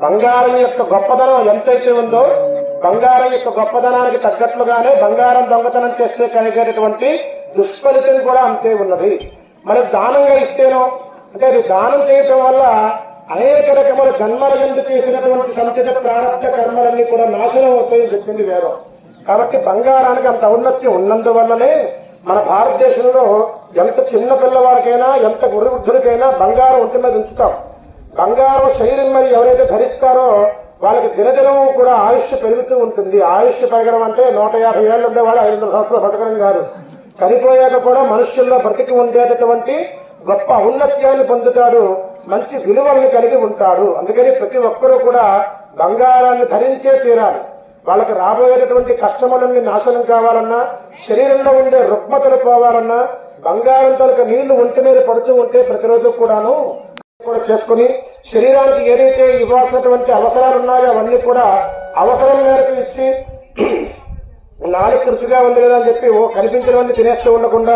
బంగారం యొక్క గొప్పదనం ఎంతైతే ఉందో బంగారం యొక్క గొప్పదనానికి తగ్గట్లుగానే బంగారం దొంగతనం చేస్తే కలిగేటటువంటి దుష్ఫలితం కూడా అంతే ఉన్నది. మరి దానంగా ఇస్తేనో అంటే అది దానం చేయటం వల్ల అనేక రకముల జన్మల ఎందు చేసినటువంటి సంచిత ప్రారంభ కర్మలన్నీ కూడా నాశనం అవుతాయని చెప్పింది వేదం. కాబట్టి బంగారానికి అంత ఔన్నత్యం ఉన్నందువల్లనే మన భారతదేశంలో ఎంత చిన్న పిల్లవాడికైనా ఎంత వృద్ధుడికైనా బంగారం ఒంటి ఉంచుతాం బంగారం శరీరం మరి ఎవరైతే ధరిస్తారో వాళ్ళకి దినదినము కూడా ఆయుష్ పెరుగుతూ ఉంటుంది. ఆయుష్ పెరగడం అంటే నూట యాభై ఏళ్ళు ఉండేవాడు ఐదు వందల సంవత్సరాలు బతకడం కాదు. చనిపోయాక కూడా మనుష్యుల్లో బ్రతికి ఉండేటటువంటి గొప్ప ఔన్నత్యాన్ని పొందుతాడు. మంచి విలువల్ని కలిగి ఉంటాడు. అందుకని ప్రతి ఒక్కరూ కూడా బంగారాన్ని ధరించే తీరాలి. వాళ్ళకి రాబోయేటటువంటి కష్టములన్నీ నాశనం కావాలన్నా శరీరంలో ఉండే రుగ్మతలు పోవాలన్నా బంగారం తలక నీళ్ళు ఒంటి మీద పడుతూ ఉంటే ప్రతిరోజు కూడాను కూడా చేసుకుని శరీరానికి ఏదైతే ఇవ్వాల్సినటువంటి అవసరాలు ఉన్నాయో అవన్నీ కూడా అవసరం మేరకు ఇచ్చి నాలుగు రుచిగా ఉంది కదా అని చెప్పి ఓ కనిపించినవన్నీ తినేస్తూ ఉండకుండా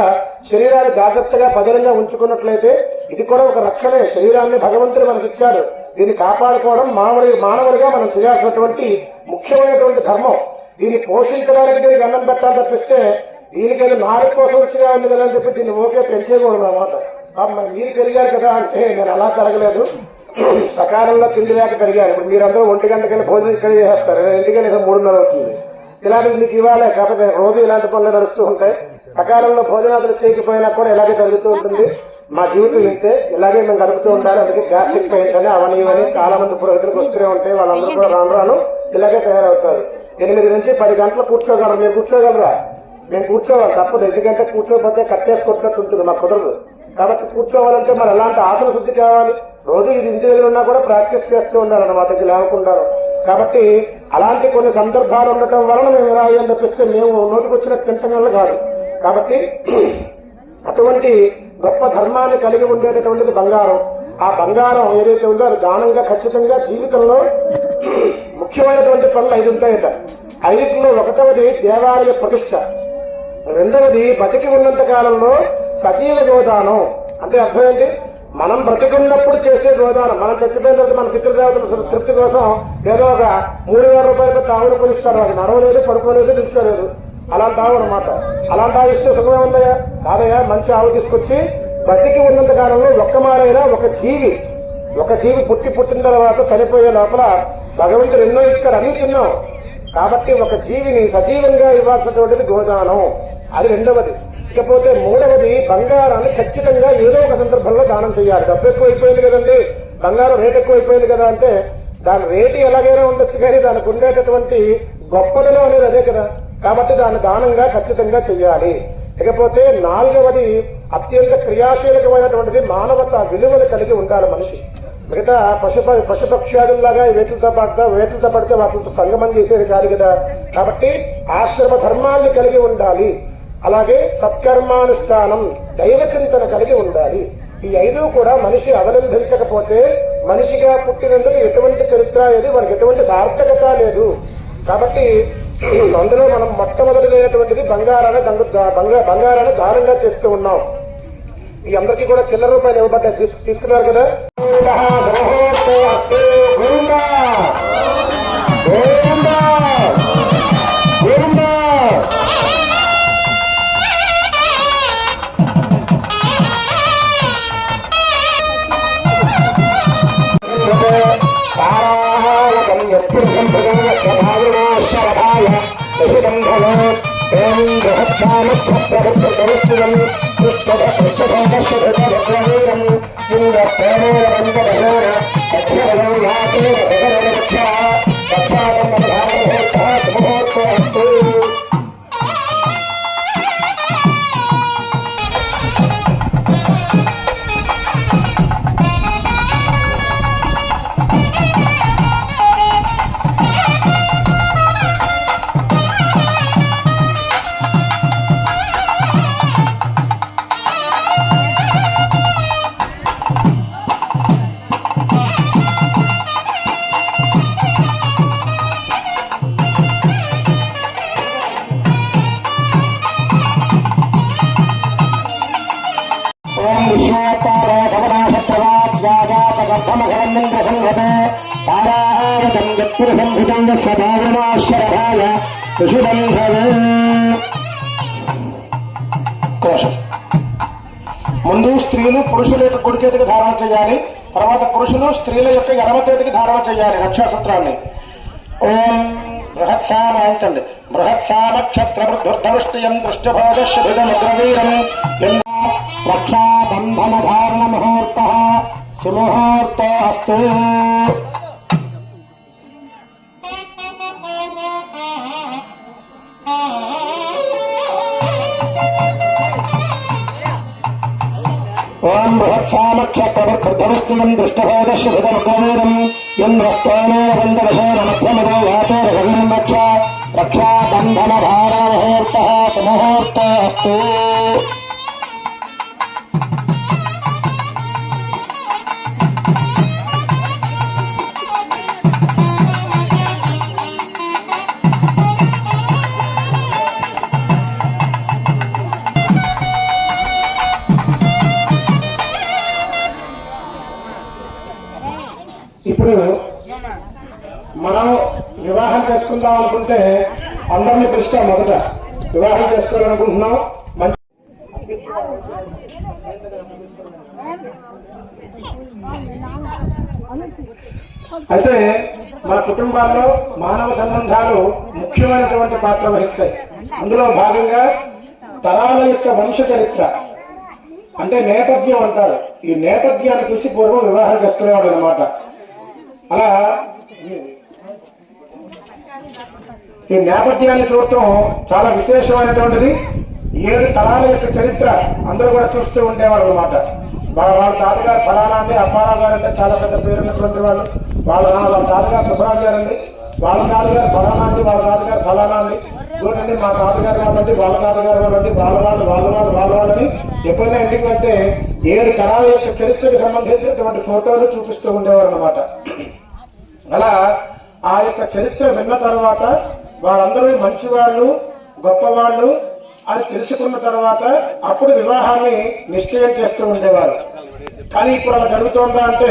శరీరాన్ని జాగ్రత్తగా పదిలంగా ఉంచుకున్నట్లయితే ఇది కూడా ఒక రక్షణే. శరీరాన్ని భగవంతుడు మనకి ఇచ్చాడు దీన్ని కాపాడుకోవడం మానవుడి మానవుడిగా మనం చేయాల్సినటువంటి ముఖ్యమైనటువంటి ధర్మం. దీన్ని పోషించడానికి దీనికి అన్నం పెట్టాలి తప్పిస్తే దీనికైనా నాలుగు కోసం రుచిగా ఉంది కదా అని చెప్పి దీన్ని ఓకే పెంచేయకూడదు అన్నమాట. మరి మీరు పెరిగారు కదా అంటే నేను అలా జరగలేదు సకాలంలో తిండి లేక పెరిగారు. ఇప్పుడు మీరందరూ ఒంటి గంటకెళ్ళి భోజనం ఇక్కడ చేసేస్తారు. ఎందుకంటే మూడున్నర అవుతుంది. ఇలాంటివి మీకు ఇవ్వాలి. కాకపోతే రోజు ఇలాంటి పనులు నడుస్తూ ఉంటాయి. సకాలంలో భోజనాలు చేయకపోయినా కూడా ఇలాగే జరుగుతూ ఉంటుంది. మా జీవితం ఇంతే. ఇలాగే మేము గడుపుతూ ఉండాలి. అందుకే గ్యాస్ట్రిక్ పెయిన్స్ అని అవని ఇవని చాలా మంది పురోహితులకు వస్తూనే ఉంటాయి. వాళ్ళందరూ కూడా రాను రాను ఇలాగే తయారవుతారు. ఎనిమిది నుంచి పది గంటలు కూర్చోగలరు. మీరు కూర్చోగలరా? మేము కూర్చోవాలి తప్పదు. ఎందుకంటే కూర్చోకపోతే కట్టేసుకొచ్చినట్టు ఉంటుంది మాకు కుదరదు. కాబట్టి కూర్చోవాలంటే మరి ఎలాంటి ఆశలు శుద్ధి కావాలి. రోజు ఇది ఇంటి దగ్గర ఉన్నా కూడా ప్రాక్టీస్ చేస్తూ ఉండాలన్నమాట ఇది లేకుండా. కాబట్టి అలాంటి కొన్ని సందర్భాలు ఉండటం వలన మేము ఎలా అయ్యాం తప్పిస్తే మేము నోటికొచ్చిన తింటం వల్ల కాదు. కాబట్టి అటువంటి గొప్ప ధర్మాన్ని కలిగి ఉండేటటువంటిది బంగారం. ఆ బంగారం ఏదైతే ఉందో అది దానంగా ఖచ్చితంగా జీవితంలో ముఖ్యమైనటువంటి పనులు ఐదు ఉంటాయట. ఐదులో ఒకటవది దేవాలయ ప్రతిష్ట. రెండవది బతికి ఉన్నంత కాలంలో సజీవ గోదానం అంటే అర్థం ఏంటి? మనం బ్రతికున్నప్పుడు చేసే గోదానం మనం చచ్చిపోయిన తర్వాత మన పితృదేవతల తృప్తి కోసం ఏదో ఒక మూడు వేల రూపాయలతో తాగుడు కొనిస్తారు అది నడవలేదు పడుకోలేదు నిలుచోలేదు అలాంటి ఆవు అనమాట అలాంటి ఆవు ఇస్తే సుఖమే ఉందయ్యా? కాదయ్యా మంచి ఆవు తీసుకొచ్చి బతికి ఉన్నంత కాలంలో ఒక్క మారైనా ఒక జీవి ఒక జీవి పుట్టి పుట్టిన తర్వాత చనిపోయే లోపల భగవంతుడు ఎన్నో ఇచ్చారు. అన్ని తిన్నాం. కాబట్టి ఒక జీవిని సజీవంగా ఇవ్వాల్సినటువంటిది గోదానం. అది రెండవది. ఇకపోతే మూడవది బంగారాన్ని ఖచ్చితంగా ఏదో ఒక సందర్భంలో దానం చేయాలి. డబ్బు ఎక్కువ అయిపోయింది కదండి. బంగారం రేట్ ఎక్కువ అయిపోయింది కదా అంటే దాని రేటు ఎలాగైనా ఉండొచ్చు కానీ దానికి ఉండేటటువంటి గొప్పదనం అనేది అదే కదా. కాబట్టి దాన్ని దానంగా ఖచ్చితంగా చెయ్యాలి ఇకపోతే నాలుగవది అత్యంత క్రియాశీలకమైనటువంటిది మానవత విలువలు కలిగి ఉండాలి మనిషి. మిగతా పశు పశుపక్ష్యాదుల్లాగా వేట్లతో పడతా వేట్లతో పడితే వాటితో సంగమం చేసేది కాదు కదా. కాబట్టి ఆశ్రమ ధర్మాల్ని కలిగి ఉండాలి. అలాగే సత్కర్మానుష్ఠానం దైవ చింతన కలిగి ఉండాలి. ఈ ఐదు కూడా మనిషి అవలంబించకపోతే మనిషిగా పుట్టినందుకు ఎటువంటి చరిత్ర లేదు మనకి ఎటువంటి సార్థకత లేదు. కాబట్టి అందులో మనం మొట్టమొదటిదైనటువంటిది బంగారాన్ని బంగారాన్ని దానంగా చేస్తూ ఉన్నాం. ఈ అందరికీ కూడా చిల్లర రూపాయలు ఇవ్వబడ్డాయి తీసుకున్నారు కదా గోవిందా! గోవిందా! Thank you. तारावतं यत्पुरसंभृतं यस्य भावनाश्वरभाय ऋषिबन्धवे కోశం. ముందు స్త్రీలు పురుషుల యొక్క కుడిచేతికి ధారణ చేయాలి. తర్వాత పురుషులు స్త్రీల యొక్క ఎడమచేతికి ధారణ చేయాలి రక్షాసూత్రాన్ని. ఓం బృహత్సామ క్షత్ర దృష్టభోగ శుభిధముద్రవీరం రక్షా ధారణ ముహూర్త సుముహూర్త అస్తు ఓం బృహత్సామక్షత్రవృద్ధవృష్టియం దృష్టభోగశుభిదముగ్రవీరం ఇంద్రస్తోమేన వందరశేన మధ్యమదో వాతో రఘురం రక్ష రక్షాబంధన ధారణ సుముహూర్త అస్తు చేసుకుందాం అనుకుంటే అందరినీ పిలుస్తాం మొదట. వివాహం చేసుకోవాలనుకుంటున్నాం. మంచి అయితే మన కుటుంబాల్లో మానవ సంబంధాలు ముఖ్యమైనటువంటి పాత్ర వహిస్తాయి. అందులో భాగంగా తరాల యొక్క వంశ చరిత్ర. అంటే నేపథ్యం అంటారు. ఈ నేపథ్యాన్ని చూసి పూర్వం వివాహం చేసుకునేవాడు అనమాట అలా ఈ నేపథ్యాన్ని చూడటం చాలా విశేషమైనటువంటిది. ఏడు తరాల యొక్క చరిత్ర అందరూ కూడా చూస్తూ ఉండేవారు అనమాట వాళ్ళ వాళ్ళ తాతగారు ఫలానా అండి అప్పారావు గారు అంటే చాలా పెద్ద పేరున్నటువంటి వాళ్ళు. వాళ్ళ వాళ్ళ తాతగారు సుబ్బరాజు గారు అండి. వాళ్ళ తాతగారు ఫలానా అండి వాళ్ళ తాతగారు ఫలానా అండి. చూడండి మా తాతగారు కాబట్టి వాళ్ళ తాతగారు కాబట్టి వాళ్ళ వాళ్ళు వాళ్ళ వాళ్ళు వాళ్ళ వాళ్ళని ఎప్పుడైనా ఇంటికి వెళ్తే ఏడు తరాల యొక్క చరిత్రకు సంబంధించినటువంటి ఫోటోలు చూపిస్తూ ఉండేవారు అనమాట అలా ఆ యొక్క చరిత్ర విన్న తర్వాత వారందరూ మంచివాళ్ళు గొప్పవాళ్ళు అని తెలుసుకున్న తర్వాత అప్పుడు వివాహాన్ని నిశ్చయం చేస్తూ ఉండేవారు. కానీ ఇప్పుడు అలా జరుగుతోందా అంటే